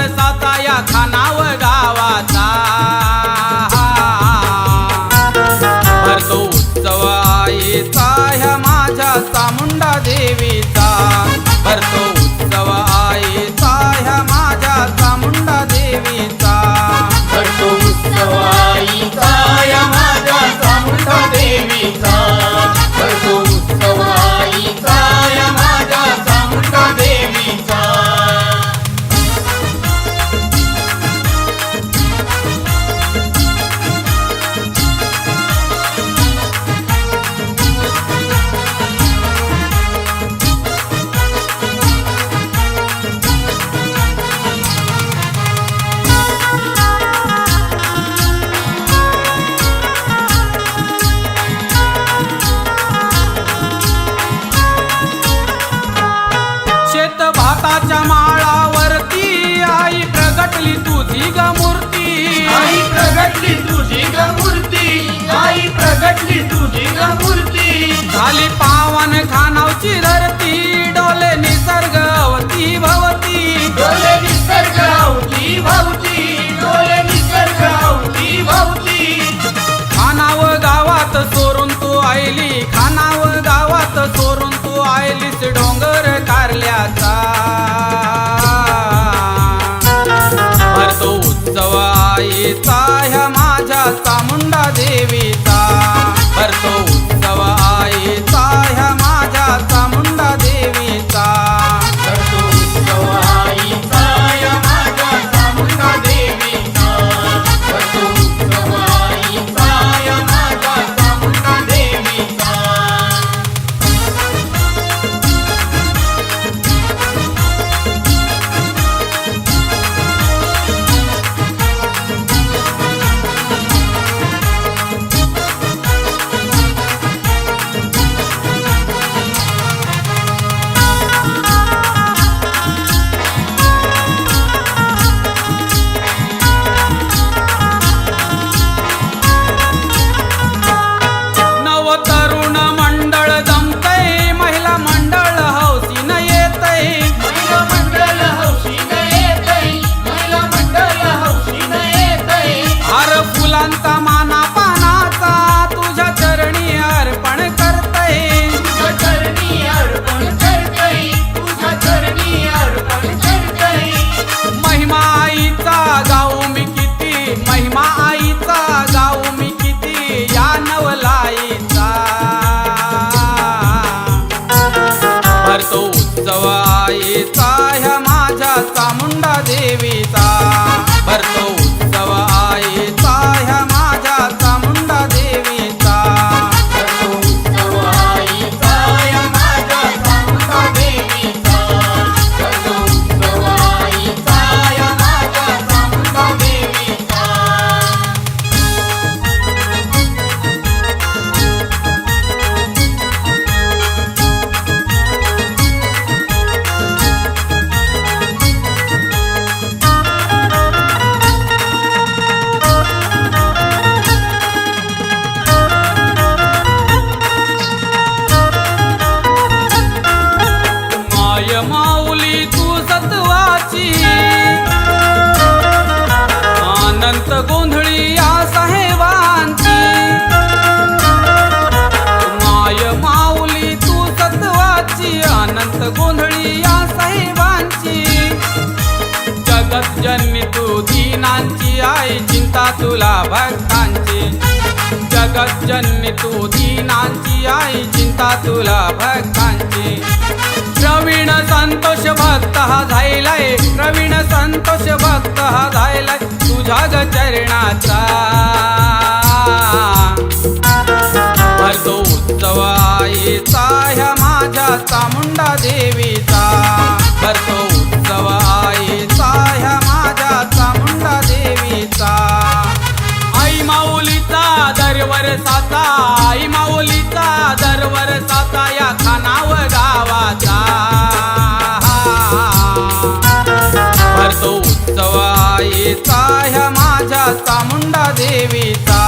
वरसाचा या खानाव गावाचा. भरतो उत्सव आईचा ह्या माझ्या चामुंडा देवीचा. Alipa. vai e tá चिंता तुला भक्तांची. जगतजन्य तू दीनांची आई चिंता तुला भक्तांची. प्रवीण संतोष भक्त हा झालाय प्रवीण संतोष भक्त हा झालाय तुझ्या ग चरणाचा. भरतो उत्सव आईचा ह्या माझ्या चामुंडा देवीचा. भरतो दरवरसाचा आई माऊलीचा दरवरसाचा या खानाव गावाचा. भरतो उत्सव आईचा ह्या माझ्या चामुंडा देवीचा.